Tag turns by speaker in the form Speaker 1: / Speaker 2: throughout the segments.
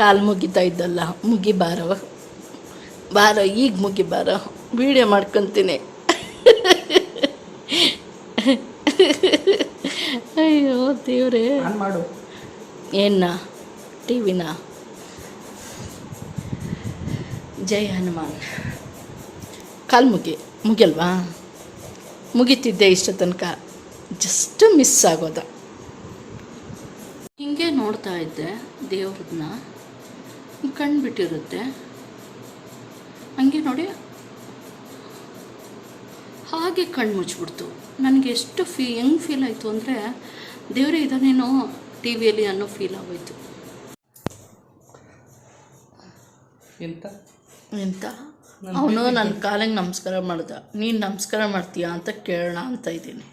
Speaker 1: ಕಾಲು ಮುಗಿತಾ ಇದ್ದಲ್ಲ ಮುಗಿ ಬಾರ ಈಗ ಮುಗಿ ಬಾರೋ ವೀಡಿಯೋ ಮಾಡ್ಕೊತೀನಿ. ಅಯ್ಯೋ ದೇವ್ರೇ.
Speaker 2: ಮಾಡು.
Speaker 1: ಏನ? ಟಿ ವಿನ ಜೈ ಹನುಮಾನ್. ಕಾಲು ಮುಗಿ ಮುಗಿಯಲ್ವಾ? ಮುಗಿತಿದ್ದೆ ಇಷ್ಟ ತನಕ. ಜಸ್ಟ್ ಮಿಸ್ ಆಗೋದ. ಹಿಂಗೆ ನೋಡ್ತಾ ಇದ್ದೆ ದೇವ್ರನ್ನ. ಕಣ್ಣು ಬಿಟ್ಟಿರುತ್ತೆ ಹಂಗೆ ನೋಡಿ. ಹಾಗೆ ಕಣ್ಣು ಮುಚ್ಚಿಬಿಡ್ತು. ನನಗೆ ಎಷ್ಟು ಫೀ ಹೆಂಗೆ ಫೀಲ್ ಆಯಿತು ಅಂದರೆ ದೇವರೇ ಇದನ್ನೇನೋ ಟಿ ವಿಯಲ್ಲಿ ಅನ್ನೋ ಫೀಲ್ ಆಗೋಯ್ತು.
Speaker 2: ಎಂತ?
Speaker 1: ಎಂತ? ಅವನು ನನ್ನ ಕಾಲಿಗೆ ನಮಸ್ಕಾರ ಮಾಡ್ದ. ನೀನು ನಮಸ್ಕಾರ ಮಾಡ್ತೀಯಾ ಅಂತ ಕೇಳೋಣ ಅಂತ ಇದ್ದೀನಿ.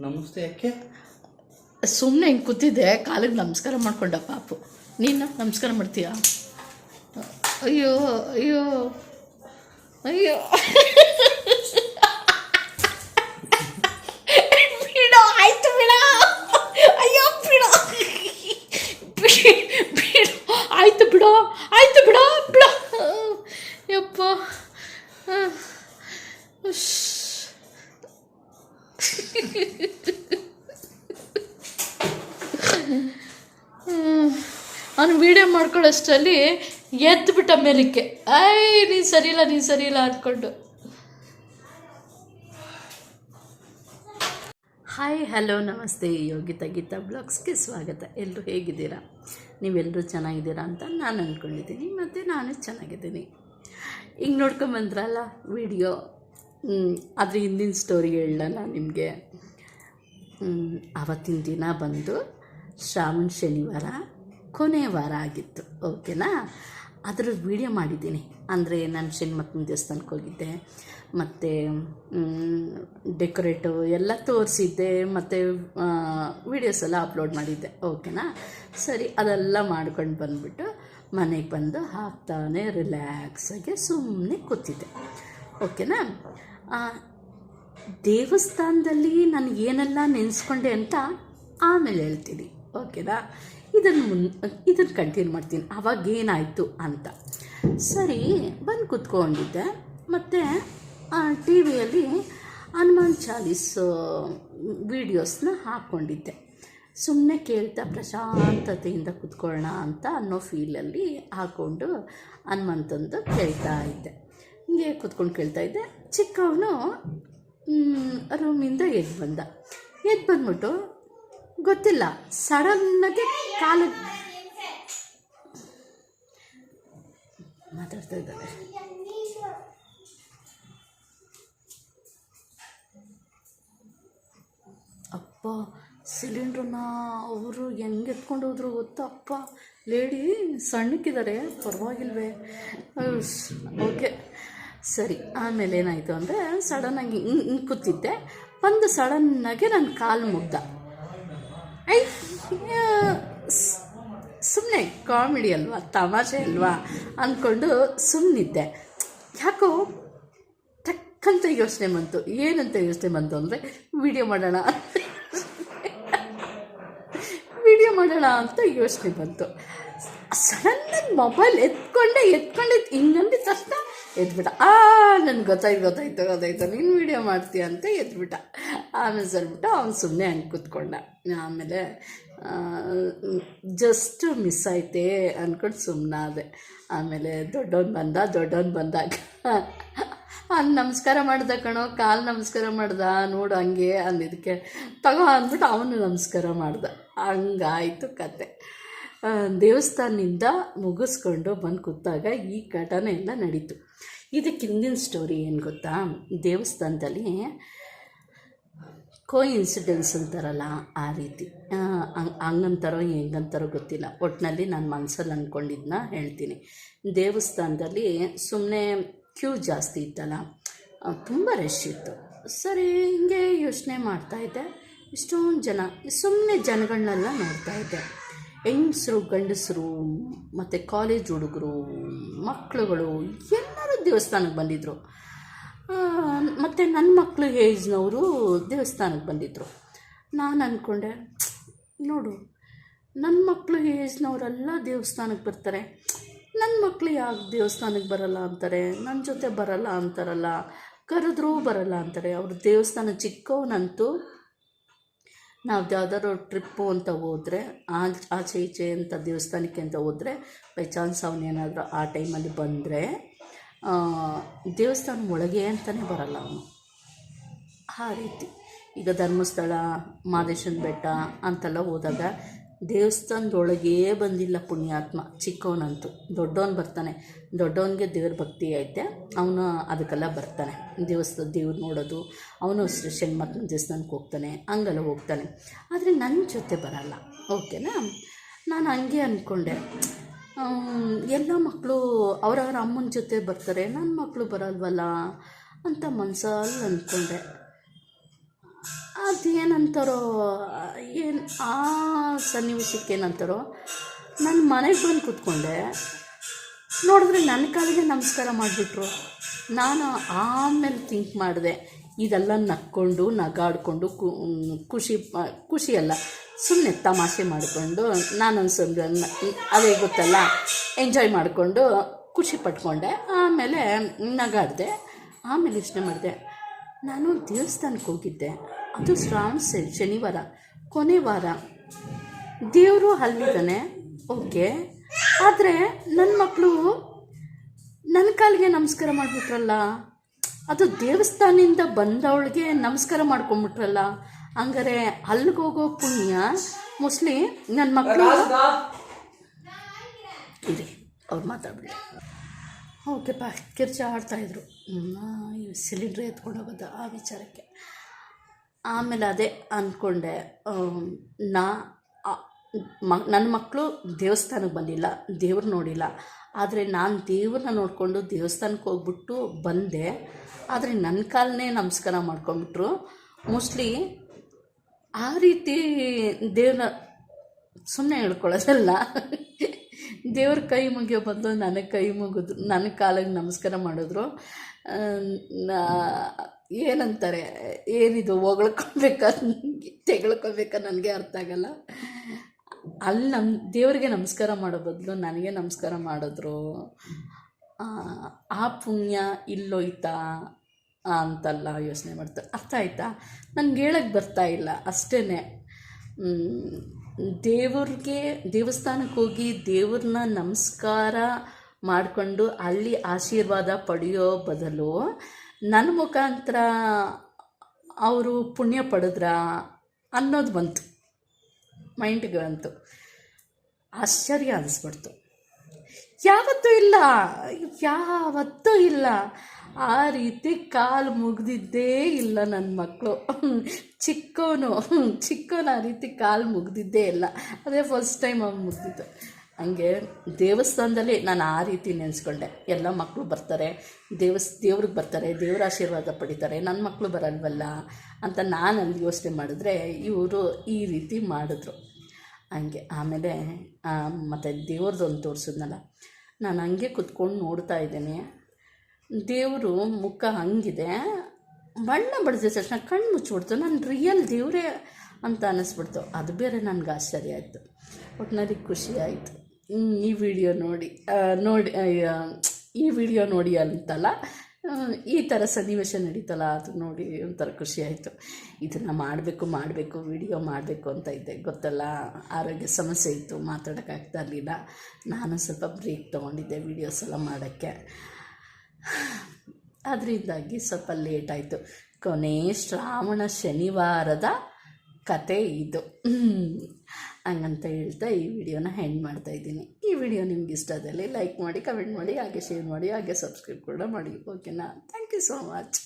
Speaker 2: ನಮಸ್ತೆ ಯಾಕೆ?
Speaker 1: ಸುಮ್ಮನೆ ಹಿಂಗೆ ಕೂತಿದ್ದೆ ಕಾಲಿಗೆ ನಮಸ್ಕಾರ ಮಾಡ್ಕೊಂಡ ಪಾಪು. ನೀನು ನಮಸ್ಕಾರ ಮಾಡ್ತೀಯಾ? ಅಯ್ಯೋ ಅಯ್ಯೋ ಅಯ್ಯೋ. ಬಿಡೋ ಆಯ್ತು ಬಿಡ. ಅಯ್ಯೋ ಬಿಡೋ. ಬಿಡೋ ಆಯ್ತು ಬಿಡೋ. ಅವನು ವೀಡಿಯೋ ಮಾಡ್ಕೊಳ್ಳೋಷ್ಟರಲ್ಲಿ ಎದ್ದುಬಿಟ್ಟ ಮೇಲಕ್ಕೆ. ಐ, ನೀನು ಸರಿಯಿಲ್ಲ ನೀನು ಸರಿಯಿಲ್ಲ, ಅಂದ್ಕೊಂಡು. ಹಾಯ್, ಹಲೋ, ನಮಸ್ತೆ. ಯೋಗಿತಾ ಗೀತಾ ಬ್ಲಾಗ್ಸ್ಗೆ ಸ್ವಾಗತ. ಎಲ್ಲರೂ ಹೇಗಿದ್ದೀರಾ? ನೀವೆಲ್ಲರೂ ಚೆನ್ನಾಗಿದ್ದೀರಾ ಅಂತ ನಾನು ಅಂದ್ಕೊಂಡಿದ್ದೀನಿ ಮತ್ತು ನಾನು ಚೆನ್ನಾಗಿದ್ದೀನಿ. ಹಿಂಗೆ ನೋಡ್ಕೊಂಬಂದ್ರಲ್ಲ ವಿಡಿಯೋ. ಆದರೆ ಹಿಂದಿನ ಸ್ಟೋರಿ ಹೇಳಲ್ಲ ನಿಮಗೆ. ಆವತ್ತಿನ ದಿನ ಬಂದು ಶ್ರಾವಣ ಶನಿವಾರ. ಕೊನೆ ವಾರ ಆಗಿತ್ತು, ಓಕೆನಾ? ಅದರ ವೀಡಿಯೋ ಮಾಡಿದ್ದೀನಿ. ಅಂದರೆ ನಾನು ಶನಿಮಕ್ಕನ ದೇವಸ್ಥಾನಕ್ಕೆ ಹೋಗಿದ್ದೆ, ಮತ್ತು ಡೆಕೋರೇಟು ಎಲ್ಲ ತೋರಿಸಿದ್ದೆ, ಮತ್ತು ವೀಡಿಯೋಸ್ ಎಲ್ಲ ಅಪ್ಲೋಡ್ ಮಾಡಿದ್ದೆ, ಓಕೆನಾ? ಸರಿ, ಅದೆಲ್ಲ ಮಾಡ್ಕೊಂಡು ಬಂದುಬಿಟ್ಟು ಮನೆಗೆ ಬಂದು ಹಾಕ್ತಾನೆ ರಿಲ್ಯಾಕ್ಸಾಗಿ ಸುಮ್ಮನೆ ಕೂತಿದ್ದೆ, ಓಕೆನಾ? ದೇವಸ್ಥಾನದಲ್ಲಿ ನಾನು ಏನೆಲ್ಲ ನೆನೆಸ್ಕೊಂಡೆ ಅಂತ ಆಮೇಲೆ ಹೇಳ್ತೀನಿ, ಓಕೆನಾ? ಇದನ್ನು ಮುನ್ ಇದನ್ನು ಕಂಟಿನ್ಯೂ ಮಾಡ್ತೀನಿ. ಅವಾಗ ಏನಾಯಿತು ಅಂತ. ಸರಿ, ಬಂದು ಕೂತ್ಕೊಂಡಿದ್ದೆ. ಮತ್ತು ಟಿ ವಿಯಲ್ಲಿ ಹನುಮಾನ್ ಚಾಲೀಸ್ ವೀಡಿಯೋಸ್ನ ಹಾಕ್ಕೊಂಡಿದ್ದೆ ಸುಮ್ಮನೆ ಕೇಳ್ತಾ ಪ್ರಶಾಂತತೆಯಿಂದ ಕೂತ್ಕೊಳ್ಳೋಣ ಅಂತ ಅನ್ನೋ ಫೀಲಲ್ಲಿ ಹಾಕ್ಕೊಂಡು ಹನುಮಂತಂದು ಕೇಳ್ತಾ ಇದ್ದೆ. ಹಿಂಗೆ ಕೂತ್ಕೊಂಡು ಕೇಳ್ತಾ ಇದ್ದೆ. ಚಿಕ್ಕವನು ರೂಮಿಂದ ಎದ್ದು ಬಂದ. ಎದ್ದು ಬಂದ್ಬಿಟ್ಟು ಗೊತ್ತಿಲ್ಲ. ಸಡನ್ನಾಗಿ ಕಾಲು ಮಾತಾಡ್ತಾ ಇದ್ದಾರೆ ಅಪ್ಪ, ಸಿಲಿಂಡ್ರನ್ನ ಅವರು ಹೆಂಗೆ ಎತ್ಕೊಂಡು ಹೋದ್ರು ಗೊತ್ತಾ? ಅಪ್ಪ, ಲೇಡಿ ಸಣ್ಣಕ್ಕಿದ್ದಾರೆ, ಪರವಾಗಿಲ್ವೇ. ಓಕೆ. ಸರಿ, ಆಮೇಲೆ ಏನಾಯಿತು ಅಂದರೆ ಸಡನ್ನಾಗಿ ಹಿಂಗೆ ಕೂತಿದ್ದೆ. ಬಂದು ಸಡನ್ನಾಗಿ ನನ್ನ ಕಾಲು ಮುಗ್ದ. ಐ ಸುಮ್ಮನೆ ಕಾಮಿಡಿ ಅಲ್ವಾ, ತಮಾಷೆ ಅಲ್ವಾ ಅಂದ್ಕೊಂಡು ಸುಮ್ಮನಿದ್ದೆ ಯಾಕೋ ಟಕ್ಕಂತ ಯೋಚನೆ ಬಂತು. ಏನಂತ ಯೋಚನೆ ಬಂತು ಅಂದರೆ, ವಿಡಿಯೋ ಮಾಡೋಣ ವಿಡಿಯೋ ಮಾಡೋಣ ಅಂತ ಯೋಚನೆ ಬಂತು. ಸಡನ್ನಾಗಿ ಮೊಬೈಲ್ ಎತ್ಕೊಂಡೆ ಎತ್ಕೊಂಡೆ ಹಿಂಗಂದಿದ ತಕ್ಷಣ ಎದ್ಬಿಟ್ಟ, ಆ, ನನ್ಗೆ ಗೊತ್ತಾಯ್ತು ಗೊತ್ತಾಯ್ತು ಗೊತ್ತಾಯ್ತು, ನೀನು ವಿಡಿಯೋ ಮಾಡ್ತೀಯ ಅಂತ ಎದ್ಬಿಟ್ಟ. ಆಮೇಲೆ ಸರ್ಬಿಟ್ಟು ಅವ್ನು ಸುಮ್ಮನೆ ಹಂಗೆ ಕೂತ್ಕೊಂಡ. ಆಮೇಲೆ ಜಸ್ಟ್ ಮಿಸ್ ಆಯ್ತೇ? ಅಂದ್ಕೊಂಡು ಸುಮ್ಮನಾದೆ ಆಮೇಲೆ, ದೊಡ್ಡವನು ಬಂದ, ದೊಡ್ಡವನು ಬಂದಾಗ. ಅಲ್ಲಿ ನಮಸ್ಕಾರ ಮಾಡ್ದ ಕಣೋ, ಕಾಲು ನಮಸ್ಕಾರ ಮಾಡ್ದ, ನೋಡು ಹಂಗೆ ಅಂದಿದ್ದಕ್ಕೆ ತಗೋ ಅಂದ್ಬಿಟ್ಟು ಅವನು ನಮಸ್ಕಾರ ಮಾಡ್ದ. ಹಂಗಾಯಿತು ಕತೆ. ದೇವಸ್ಥಾನದಿಂದ ಮುಗಿಸ್ಕೊಂಡು ಬಂದು ಕೂತಾಗ ಈ ಘಟನೆ ಎಲ್ಲ ನಡೀತು. ಇದಕ್ಕೆ ಹಿಂದಿನ ಸ್ಟೋರಿ ಏನು ಗೊತ್ತಾ? ದೇವಸ್ಥಾನದಲ್ಲಿ ಕೋ ಇನ್ಸಿಡೆನ್ಸ್ ಅಂತಾರಲ್ಲ ಆ ರೀತಿ. ಹಂಗಂತಾರೋ ಹೆಂಗಂತಾರೋ ಗೊತ್ತಿಲ್ಲ. ಒಟ್ಟಿನಲ್ಲಿ ನಾನು ಮನಸ್ಸಲ್ಲಿ ಅಂದ್ಕೊಂಡಿದ್ದನ್ನ ಹೇಳ್ತೀನಿ. ದೇವಸ್ಥಾನದಲ್ಲಿ ಸುಮ್ಮನೆ ಕ್ಯೂ ಜಾಸ್ತಿ ಇತ್ತಲ್ಲ ತುಂಬ ರಶ್ ಇತ್ತು. ಸರಿ, ಹಿಂಗೆ ಯೋಚನೆ ಮಾಡ್ತಾಯಿದ್ದೆ ಇಷ್ಟೊಂದು ಜನ ಸುಮ್ಮನೆ ಜನಗಳನ್ನೆಲ್ಲ ನೋಡ್ತಾ ಇದ್ದೆ. ಹೆಂಗಸರು, ಗಂಡಸರು, ಮತ್ತು ಕಾಲೇಜ್ ಹುಡುಗರು ಮಕ್ಕಳುಗಳು ಎಲ್ಲರೂ ದೇವಸ್ಥಾನಕ್ಕೆ ಬಂದಿದ್ದರು ಮತ್ತು ನನ್ನ ಮಕ್ಕಳು ಏಜ್ನವರು ದೇವಸ್ಥಾನಕ್ಕೆ ಬಂದಿದ್ದರು ನಾನು ಅಂದ್ಕೊಂಡೆ ನೋಡು ನನ್ನ ಮಕ್ಕಳು ಏಜ್ನವರೆಲ್ಲ ದೇವಸ್ಥಾನಕ್ಕೆ ಬರ್ತಾರೆ. ನನ್ನ ಮಕ್ಕಳು ಯಾಕೆ ದೇವಸ್ಥಾನಕ್ಕೆ ಬರಲ್ಲ ಅಂತಾರೆ? ನನ್ನ ಜೊತೆ ಬರಲ್ಲ ಅಂತಾರಲ್ಲ? ಕರೆದ್ರೂ ಬರಲ್ಲ ಅಂತಾರೆ. ಅವ್ರ ದೇವಸ್ಥಾನ ಚಿಕ್ಕವನಂತೂ ನಾವು ಯಾವ್ದಾದ್ರು ಟ್ರಿಪ್ಪು ಅಂತ ಹೋದರೆ, ಆಚೆ ಈಚೆ ಅಂತ ದೇವಸ್ಥಾನಕ್ಕೆ ಅಂತ ಹೋದರೆ ಬೈ ಚಾನ್ಸ್ ಅವನೇನಾದರೂ ಆ ಟೈಮಲ್ಲಿ ಬಂದರೆ ದೇವಸ್ಥಾನ ಒಳಗೆ ಅಂತಲೇ ಬರಲ್ಲ ಅವನು. ಆ ರೀತಿ. ಈಗ ಧರ್ಮಸ್ಥಳ, ಮಾದೇಶನ ಬೆಟ್ಟ ಅಂತೆಲ್ಲ ಹೋದಾಗ ದೇವಸ್ಥಾನದೊಳಗೇ ಬಂದಿಲ್ಲ ಪುಣ್ಯಾತ್ಮ, ಚಿಕ್ಕವನಂತೂ. ದೊಡ್ಡವನು ಬರ್ತಾನೆ. ದೊಡ್ಡವನಿಗೆ ದೇವ್ರ ಭಕ್ತಿ ಐತೆ. ಅವನು ಅದಕ್ಕೆಲ್ಲ ಬರ್ತಾನೆ. ದೇವಸ್ಥಾನ ದೇವ್ರು ನೋಡೋದು, ಅವನು ಶನಿಮಕ್ಕನ ದೇವಸ್ಥಾನಕ್ಕೆ ಹೋಗ್ತಾನೆ, ಹಂಗೆಲ್ಲ ಹೋಗ್ತಾನೆ. ಆದರೆ ನನ್ನ ಜೊತೆ ಬರಲ್ಲ. ಓಕೆನಾ? ನಾನು ಹಂಗೆ ಅಂದ್ಕೊಂಡೆ ಎಲ್ಲ ಮಕ್ಕಳು ಅವರವ್ರ ಅಮ್ಮನ ಜೊತೆ ಬರ್ತಾರೆ ನನ್ನ ಮಕ್ಕಳು ಬರಲ್ವಲ್ಲ ಅಂತ ಮನ್ಸಲ್ಲಿ ಅಂದ್ಕೊಂಡೆ ಅದೇನಂತಾರೋ, ಏನು ಆ ಸನ್ನಿವೇಶಕ್ಕೆ ಏನಂತಾರೋ ನಾನು ಮನೆಗೆ ಬಂದು ಕೂತ್ಕೊಂಡೆ. ನೋಡಿದ್ರೆ ನನ್ನ ಕಾಲಿಗೆ ನಮಸ್ಕಾರ ಮಾಡಿಬಿಟ್ರು. ನಾನು ಆಮೇಲೆ ಥಿಂಕ್ ಮಾಡಿದೆ. ಇದೆಲ್ಲ ನಕ್ಕೊಂಡು, ನಗಾಡಿಕೊಂಡು ಖುಷಿ ಖುಷಿಯಲ್ಲ ಸುಮ್ಮನೆ ತಮಾಷೆ ಮಾಡಿಕೊಂಡು ನಾನು ಅನ್ಸೊಂದು ಅದೇ ಗೊತ್ತಲ್ಲ ಎಂಜಾಯ್ ಮಾಡಿಕೊಂಡು ಖುಷಿ ಪಟ್ಕೊಂಡೆ. ಆಮೇಲೆ ನಗಾಡಿದೆ. ಆಮೇಲೆ ಯೋಚನೆ ಮಾಡಿದೆ. ನಾನು ದೇವಸ್ಥಾನಕ್ಕೆ ಹೋಗಿದ್ದೆ. ಅದು ಶ್ರಾವಣ ಸೆಲ್ ಶನಿವಾರ ಕೊನೆ ವಾರ. ದೇವರು ಅಲ್ಲಿದ್ದಾನೆ ಓಕೆ. ಆದರೆ ನನ್ನ ಮಕ್ಕಳು ನನ್ನ ಕಾಲಿಗೆ ನಮಸ್ಕಾರ ಮಾಡಿಬಿಟ್ರಲ್ಲ? ಅದು ದೇವಸ್ಥಾನದಿಂದ ಬಂದವಳಿಗೆ ನಮಸ್ಕಾರ ಮಾಡ್ಕೊಂಬಿಟ್ರಲ್ಲ? ಹಂಗಾರೆ ಅಲ್ಲಿಗೆ ಹೋಗೋ ಪುಣ್ಯ ಮೋಸ್ಟ್ಲಿ ನನ್ನ ಮಕ್ಕಳು ಇರಿ ಅವ್ರು ಮಾತಾಡ್ಬಿಡಿ. ಓಕೆಪ್ಪ ಕಿರ್ಚ ಆಡ್ತಾಯಿದ್ರು ಸಿಲಿಂಡ್ರ್ ಎತ್ಕೊಂಡು ಹೋಗೋದು ಆ ವಿಚಾರಕ್ಕೆ. ಆಮೇಲೆ ಅದೇ ಅಂದ್ಕೊಂಡೆ ನಾ ಮ ನನ್ನ ಮಕ್ಕಳು ದೇವಸ್ಥಾನಕ್ಕೆ ಬಂದಿಲ್ಲ, ದೇವ್ರು ನೋಡಿಲ್ಲ. ಆದರೆ ನಾನು ದೇವ್ರನ್ನ ನೋಡಿಕೊಂಡು ದೇವಸ್ಥಾನಕ್ಕೆ ಹೋಗ್ಬಿಟ್ಟು ಬಂದೆ. ಆದರೆ ನನ್ನ ಕಾಲನೇ ನಮಸ್ಕಾರ ಮಾಡ್ಕೊಂಬಿಟ್ರು. ಮೋಸ್ಟ್ಲಿ ಆ ರೀತಿ ದೇವ್ರನ್ನ ಸುಮ್ಮನೆ ಹೇಳ್ಕೊಳ್ಳೋದಲ್ಲ. ದೇವ್ರ ಕೈ ಮುಗಿಯೋ ಬದಲು ನನಗೆ ಕೈ ಮುಗಿದ್ರು ನನ್ನ ಕಾಲಿಗೆ ನಮಸ್ಕಾರ ಮಾಡಿದ್ರು. ಏನಂತಾರೆ, ಏನಿದು ಹೊಗಳ್ಕೊಬೇಕಾ ತೆಗಳ್ಕೊಬೇಕಾ ನನಗೆ ಅರ್ಥ ಆಗಲ್ಲ. ಅಲ್ಲಿ ನಮ್ಮ ದೇವರಿಗೆ ನಮಸ್ಕಾರ ಮಾಡೋ ಬದಲು ನನಗೆ ನಮಸ್ಕಾರ ಮಾಡಿದ್ರು. ಆ ಪುಣ್ಯ ಇಲ್ಲೋಯ್ತಾ ಅಂತಲ್ಲ ಯೋಚನೆ ಮಾಡ್ತಾರೆ. ಅರ್ಥ ಆಯ್ತಾ? ನನಗೆ ಹೇಳಕ್ಕೆ ಬರ್ತಾ ಇಲ್ಲ ಅಷ್ಟೇ ದೇವ್ರಿಗೆ, ದೇವಸ್ಥಾನಕ್ಕೆ ಹೋಗಿ ದೇವ್ರನ್ನ ನಮಸ್ಕಾರ ಮಾಡಿಕೊಂಡು ಅಲ್ಲಿ ಆಶೀರ್ವಾದ ಪಡೆಯೋ ಬದಲು ನನ್ನ ಮುಖಾಂತರ ಅವರು ಪುಣ್ಯ ಪಡೆದ್ರ ಅನ್ನೋದು ಬಂತು. ಮೈಂಡ್ಗೆ ಬಂತು. ಆಶ್ಚರ್ಯ ಅನಿಸ್ಬಿಡ್ತು. ಯಾವತ್ತೂ ಇಲ್ಲ ಯಾವತ್ತೂ ಇಲ್ಲ. ಆ ರೀತಿ ಕಾಲು ಮುಗ್ದಿದ್ದೇ ಇಲ್ಲ ನನ್ನ ಮಕ್ಕಳು ಚಿಕ್ಕವನು ಚಿಕ್ಕವನು ಆ ರೀತಿ ಕಾಲು ಮುಗ್ದಿದ್ದೇ ಇಲ್ಲ. ಅದೇ ಫಸ್ಟ್ ಟೈಮ್ ಅವ್ನು ಮುಗ್ದಿದ್ದು. ಹಂಗೆ ದೇವಸ್ಥಾನದಲ್ಲಿ ನಾನು ಆ ರೀತಿ ನೆನೆಸ್ಕೊಂಡೆ. ಎಲ್ಲ ಮಕ್ಕಳು ಬರ್ತಾರೆ, ದೇವಸ್, ದೇವ್ರಿಗೆ ಬರ್ತಾರೆ, ದೇವ್ರ ಆಶೀರ್ವಾದ ಪಡಿತಾರೆ ನನ್ನ ಮಕ್ಕಳು ಬರಲ್ವಲ್ಲ ಅಂತ ನಾನು ಅಲ್ಲಿ ಯೋಚನೆ ಮಾಡಿದ್ರೆ ಇವರು ಈ ರೀತಿ ಮಾಡಿದ್ರು. ಹಂಗೆ ಆಮೇಲೆ ಮತ್ತು ದೇವ್ರದ್ದೊಂದು ತೋರಿಸಿದ್ನಲ್ಲ. ನಾನು ಹಂಗೆ ಕುತ್ಕೊಂಡು ನೋಡ್ತಾ ಇದ್ದೀನಿ. ದೇವರು ಮುಖ ಹಂಗಿದೆ. ಬಣ್ಣ ಬಡಿದ ತಕ್ಷಣ ಕಣ್ಣು ಮುಚ್ಚಿಬಿಡ್ತು ನಾನು ರಿಯಲ್ ದೇವರೇ ಅಂತ ಅನ್ನಿಸ್ಬಿಡ್ತು ಅದು ಬೇರೆ ನನಗೆ ಆಶ್ಚರ್ಯ ಆಯಿತು. ಒಟ್ಟಿನಲ್ಲಿ ಖುಷಿ ಆಯಿತು. ಈ ವಿಡಿಯೋ ನೋಡಿ ನೋಡಿ ಈ ವಿಡಿಯೋ ನೋಡಿ ಅಂತಲ್ಲ ಈ ಥರ ಸನ್ನಿವೇಶ ನಡೀತಲ್ಲ, ಅದು ನೋಡಿ ಒಂಥರ ಖುಷಿ ಆಯಿತು. ಇದನ್ನು ಮಾಡಬೇಕು ಮಾಡಬೇಕು ವಿಡಿಯೋ ಮಾಡಬೇಕು ಅಂತ ಇದ್ದೆ. ಗೊತ್ತಲ್ಲ, ಆರೋಗ್ಯ ಸಮಸ್ಯೆ ಇತ್ತು, ಮಾತಾಡೋಕ್ಕಾಗ್ತಾ ಇರಲಿಲ್ಲ. ನಾನು ಸ್ವಲ್ಪ ಬ್ರೇಕ್ ತೊಗೊಂಡಿದ್ದೆ ವಿಡಿಯೋಸ್ ಎಲ್ಲ ಮಾಡೋಕ್ಕೆ. ಅದರಿಂದಾಗಿ ಸ್ವಲ್ಪ ಲೇಟ್ ಆಯಿತು. ಕೊನೆ ಶ್ರಾವಣ ಶನಿವಾರದ ಕತೆ ಇದು. ಹಂಗಂತ ಹೇಳ್ತಾ ಈ ವಿಡಿಯೋನ ಹೆಂಡ್ ಮಾಡ್ತಾ ಇದ್ದೀನಿ. ಈ ವಿಡಿಯೋ ನಿಮ್ಗೆ ಇಷ್ಟ ಆದಲ್ಲಿ ಲೈಕ್ ಮಾಡಿ ಕಮೆಂಟ್ ಮಾಡಿ, ಹಾಗೆ ಶೇರ್ ಮಾಡಿ, ಹಾಗೆ ಸಬ್ಸ್ಕ್ರೈಬ್ ಕೂಡ ಮಾಡಿ. ಓಕೆನಾ ಥ್ಯಾಂಕ್ ಯು ಸೋ ಮಚ್